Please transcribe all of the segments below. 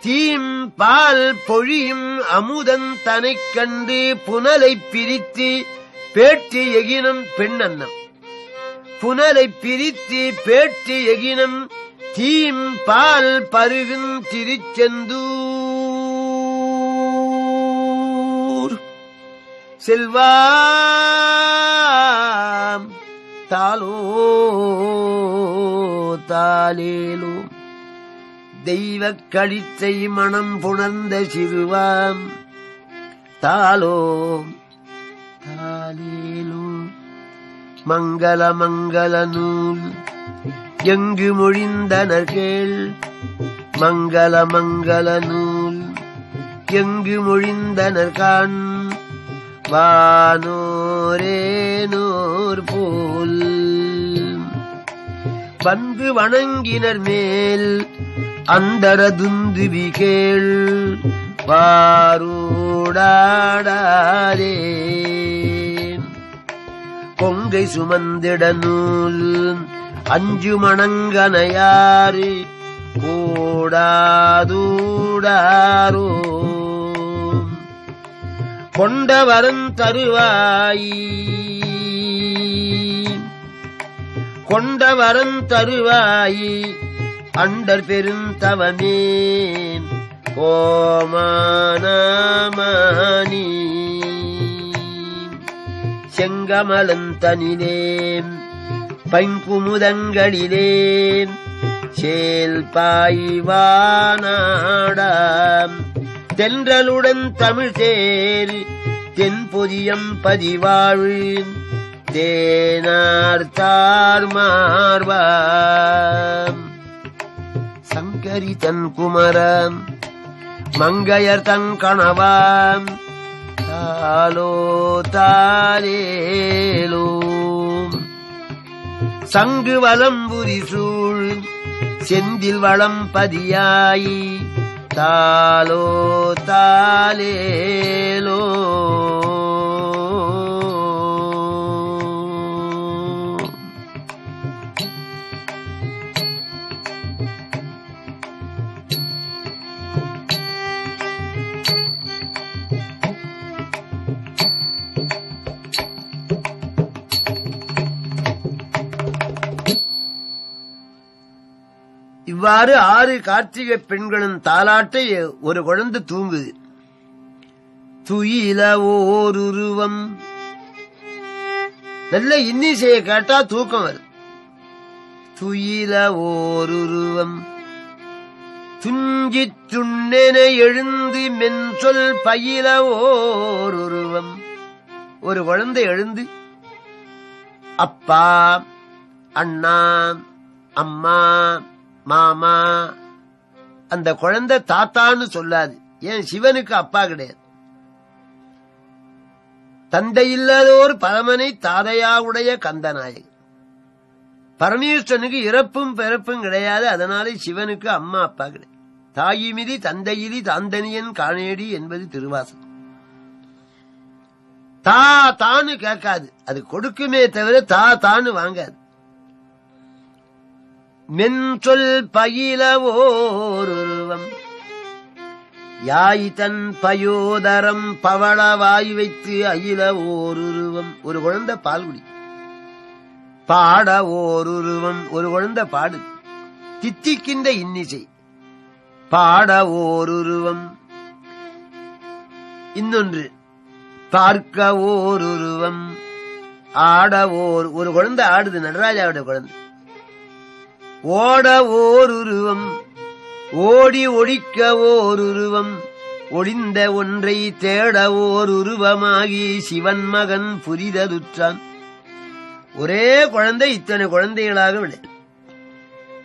Theme பால் பொழியும் அமுதன் தனைக் கண்டு புனலைப் பிரித்து பேட்டி எகினம் பெண்ணன்னம். புனலைப் பிரித்து பேட்டி எகினம் தீம் பால் பருகும் திருச்செந்தூர். செல்வாம் தாலோ தாலேலோ தெய்வக் கழிச்சை மனம் புணர்ந்த சிறுவாம். தாலோ தாலேலோ மங்கள மங்கள நூல். எங்கு மொழிந்தனர் கேள் மங்கள மங்கள நூல். எங்கு மொழிந்தனர் காண் வானோரேனோர் போல். வந்து வணங்கினர் மேல் அந்தரதுந்துவி கேள் வாரூடாடாதே. கொங்கை சுமந்திட நூல் அஞ்சு மணங்கனையாறு கூடாதூடாரோ. கொண்டவரன் தருவாயி கொண்டவரன் தருவாயி அண்டர் பெருந்தவமே கோமானி செங்கமலந்தனிலேன் பைங்குமுதங்களிலேன் சேல் பாய்வானாடாம் தென்றலுடன் தமிழ் தேர் தென்பொதியம் பதிவாழ் தேனார்த்தார் தார்மார்வாம் சங்கரி தன் குமரம் மங்கையர் தன் கணவாம் தாலோ தாரேலோ சங்கு வலம்புரி சூழ் செந்தில் வளம் பதியாயி தாலோ தாலே இவ்வாறு ஆறு கார்த்திகை பெண்களின் தாலாட்டை ஒரு குழந்தை தூங்குது. துயில ஓருருவம். நல்ல இன்னிசையை கேட்டா தூக்கம் வரும். துயில ஓருருவம். துஞ்சி துண்ணென எழுந்து மென்சொல் பயில ஓருருவம். ஒரு குழந்தை எழுந்து அப்பா அண்ணா அம்மா மாமா அந்த குழந்தை தாத்தான்னு சொல்லாது. ஏன் சிவனுக்கு அப்பா கிடையாது. தந்தை இல்லாதோர் பரமனை தாதையாவுடைய கந்தநாயகன். பரமேஸ்வரனுக்கு இறப்பும் பிறப்பும் கிடையாது அதனாலே சிவனுக்கு அம்மா அப்பா கிடையாது. தாயிமிதி தந்தையிலி தாந்தனியன் காணேடி என்பது திருவாசம் தா தான்னு கேட்காது. அது கொடுக்குமே தவிர தா தான்னு வாங்காது. மென்சொல் பயில ஓருருவம் யாய் தன் பயோதரம் பவள வாய் வைத்து அயில ஓருருவம் ஒரு குழந்தை பால் குடி பாட ஓருருவம் ஒரு குழந்தை பாடு. தித்திக்கின்ற இன்னிசை. பாட ஓருருவம் இன்னொன்று பார்க்க ஓருருவம் ஆட ஓர் ஒரு குழந்தை ஆடுது நடராஜாவுடைய குழந்தை. ஓட ஓருருவம் ஓடி ஒழிக்க ஓருருவம் ஒளிந்த ஒன்றை தேட ஓர் உருவமாகி சிவன் மகன் புரிததுற்றான் ஒரே குழந்தை இத்தனை குழந்தைகளாக விளை.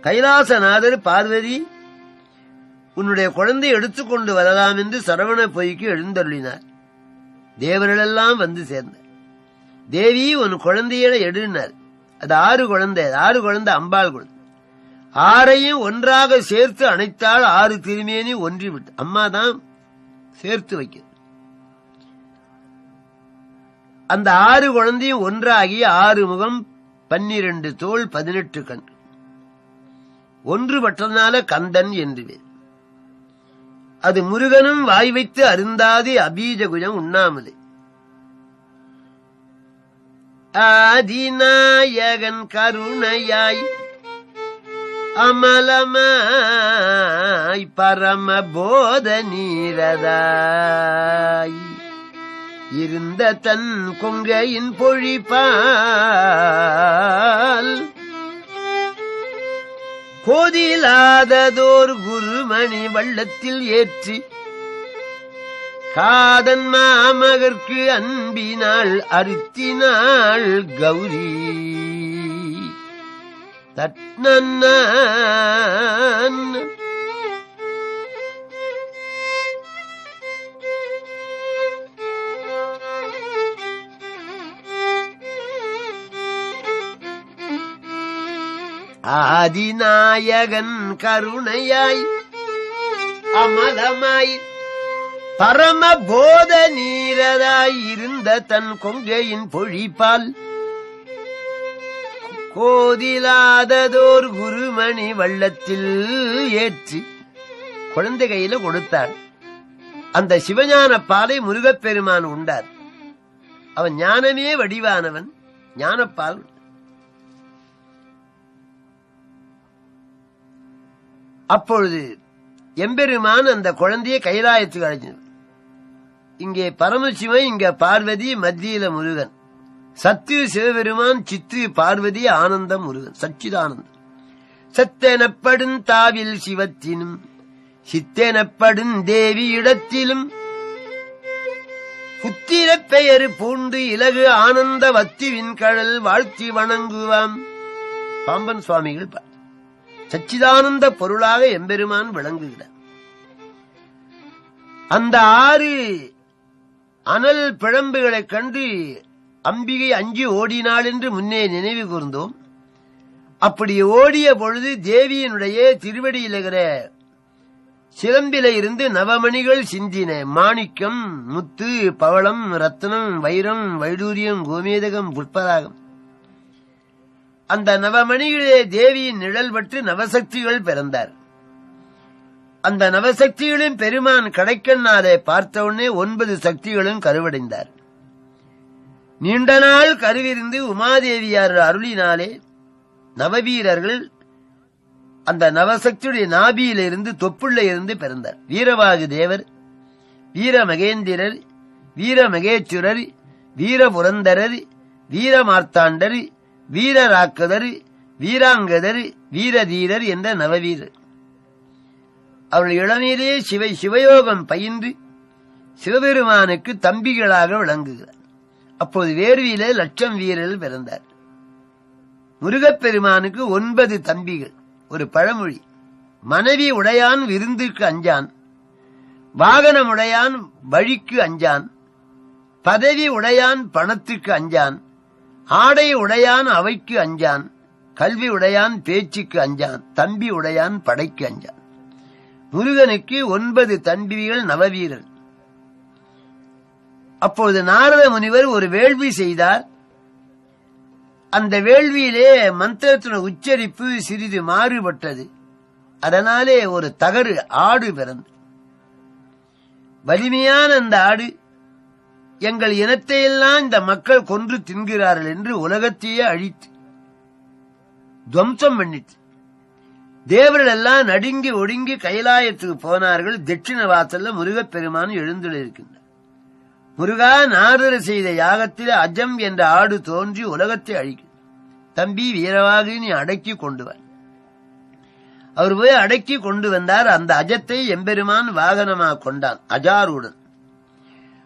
கைலாசநாதர் பார்வதி உன்னுடைய குழந்தை எடுத்துக்கொண்டு வரலாம் என்று சரவண பொய்க்கு எழுந்தருளினார். தேவர்களெல்லாம் வந்து சேர்ந்தார். தேவி உன் குழந்தையிட எழுதினார் அது ஆறு குழந்தை ஆறு குழந்தை அம்பாள் குழந்தை. ஆறையும் ஒன்றாக சேர்த்து அணைத்தால் ஆறு திருமேனி ஒன்றி விட்டு அம்மா தான் சேர்த்து வைக்க அந்த ஆறு குழந்தையும் ஒன்றாகி ஆறு முகம் பன்னிரண்டு தோல் பதினெட்டு கண். ஒன்றுபட்டதுனால கந்தன் என்று அது முருகனும் வாய் வைத்து அருந்தாது அபீஜகுஜம் உண்ணாமலே. ஆதிநாயகன் கருணையாய் அமலமாய் பரம போத நீரதாய். இருந்த தன் கொங்கையின் பொழிப்பால் கோதிலாததோர் குருமணி வள்ளத்தில் ஏற்றி காதன் மாமகர்க்கு அன்பினாள் அறுத்தினாள் கௌரி. தட்ன ஆதிநாயகன் கருணையாய் அமலமாய் பரம போத நீரதாய் இருந்த தன் கொங்கையின் பொழிப்பால் கோதிலாததோர் குருமணி வள்ளத்தில் ஏற்றி குழந்தை கையில கொடுத்தாள் அந்த சிவஞான பாலை முருகப்பெருமான் உண்டார். அவன் ஞானமே வடிவானவன் ஞானப்பால். அப்பொழுது எம்பெருமான் அந்த குழந்தையை கைலாயத்துக்கு அழைச்சது இங்கே பரமசிவன் இங்க பார்வதி மத்தியில முருகன். சத்து சிவபெருமான் சித்து பார்வதி ஆனந்தம் முருகன் சச்சிதானந்தம். சத்தெனப்படும் தாவில் சிவத்தினும் சித்தெனப்படும் தேவி இடத்திலும். புத்திர பெயர் பூண்டு இலகு ஆனந்த வத்திவின் கடல் வாழ்த்தி வணங்குவாம். பாம்பன் சுவாமிகள் சச்சிதானந்த பொருளாக எம்பெருமான் விளங்குகிறார். அந்த ஆறு அனல் பிழம்புகளைக் கண்டு அம்பிகை அஞ்சு ஓடினாள் என்று முன்னே நினைவு கூர்ந்தோம். அப்படி ஓடிய பொழுது தேவியினுடைய திருவடியில் இருக்கிற சிலம்பில இருந்து நவமணிகள் சிந்தின மாணிக்கம் முத்து பவளம் ரத்னம் வைரம் வைடூரியம் கோமேதகம் புட்பராகம் அந்த நவமணிகளே தேவியின் நிழல் பட்டு நவசக்திகள் பிறந்தார். அந்த நவசக்திகளின் பெருமான் கடைக்கண்ணாலே பார்த்தவுடனே ஒன்பது சக்திகளும் கருவடைந்தார். நீண்ட நாள் கருவிருந்து உமாதேவியார் அருளினாலே நவவீரர்கள் அந்த நவசக்தியுடைய நாபியிலிருந்து தொப்புள்ள இருந்து பிறந்தார். வீரவாகு தேவர் வீர மகேந்திரர் வீர மகேச்சுரர் வீர புரந்தரர் வீரமார்த்தாண்டர் வீரராக்கதர் வீராங்கதர் வீரதீரர் என்ற நவவீரர். அவர்கள் இளமையிலே சிவை சிவயோகம் பயின்று சிவபெருமானுக்கு தம்பிகளாக விளங்குகிறார். அப்போது வேர்வியிலே லட்சம் வீரர்கள் பிறந்தார். முருகப்பெருமானுக்கு ஒன்பது தம்பிகள் ஒரு பழமொழி. மனைவி உடையான் விருந்துக்கு அஞ்சான் வாகனம் உடையான் வழிக்கு அஞ்சான் பதவி உடையான் பணத்துக்கு அஞ்சான் ஆடை உடையான் அவைக்கு அஞ்சான் கல்வி உடையான் பேச்சுக்கு அஞ்சான் தம்பி உடையான் படைக்கு அஞ்சான். முருகனுக்கு ஒன்பது தம்பிகள் நவவீரர் அப்பொழுது நாரத முனிவர் ஒரு வேள்வி செய்தார். அந்த வேள்வியிலே மந்திரத்தின உச்சரிப்பு சிறிது மாறுபட்டது. அதனாலே ஒரு தகரு ஆடு பிறந்து வலிமையான அந்த ஆடு எங்கள் இனத்தையெல்லாம் இந்த மக்கள் கொன்று தின்கிறார்கள் என்று உலகத்தையே அழித்து துவம்சம் பண்ணிட்டு தேவர்கள் எல்லாம் நடுங்கி ஒடுங்கி கைலாயத்துக்கு போனார்கள். தட்சிண வாசல்ல முருகப்பெருமான் எழுந்துள்ளிருக்கின்றார் முருகா நாரதர் செய்த யாகத்தில் அஜம் என்ற ஆடு தோன்றி உலகத்தை அழிக்கும். தம்பி வீரவாக நீ அடக்கி கொண்டு வா. அவர் போய் அடக்கி கொண்டு வந்தார். அந்த அஜத்தை எம்பெருமான் வாகனமாக கொண்டான் அஜாருடன்.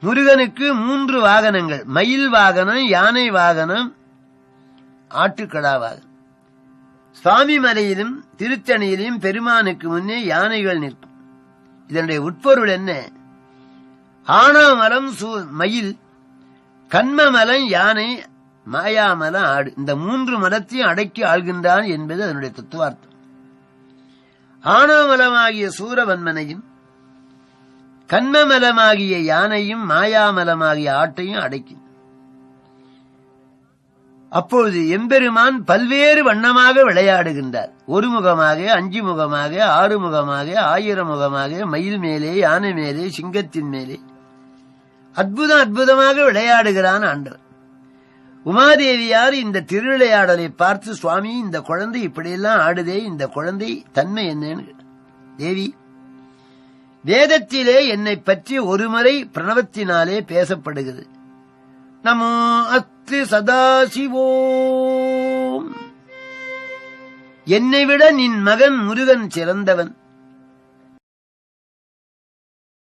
முருகனுக்கு மூன்று வாகனங்கள் மயில் வாகனம் யானை வாகனம் ஆட்டுக்கடா வாகனம். சுவாமி மலையிலும் திருத்தணியிலும் பெருமானுக்கு முன்னே யானைகள் நிற்கும். இதனுடைய உட்பொருள் என்ன? ஆனாமலம் சூ- மயில் கண்மமலம் யானை மாயாமலம் ஆடு. இந்த மூன்று மலத்தையும் அடக்கி ஆள்கின்றான் என்பது அதனுடைய தத்துவார்த்தம். ஆனாமலமாகிய சூரவன்மனையும் கண்மமலமாகிய யானையும் மாயாமலமாகிய ஆட்டையும் அடக்கி. அப்பொழுது எம்பெருமான் பல்வேறு வண்ணமாக விளையாடுகின்றார். ஒரு முகமாக அஞ்சு முகமாக ஆறு முகமாக ஆயிரம் முகமாக மயில் மேலே யானை மேலே சிங்கத்தின் மேலே. அற்புதம் அற்புதமாக விளையாடுகிறான் ஆண்டவர். உமாதேவியார் இந்த திருவிளையாடலை பார்த்து சுவாமி இந்த குழந்தை இப்படியெல்லாம் ஆடுதே இந்த குழந்தை தன்மை என்னன்னு தேவி வேதத்திலே என்னை பற்றி ஒருமுறை பிரணவத்தினாலே பேசப்படுகிறது. நமோ அத்து சதாசிவோம். என்னை விட நின் மகன் முருகன் சிறந்தவன்.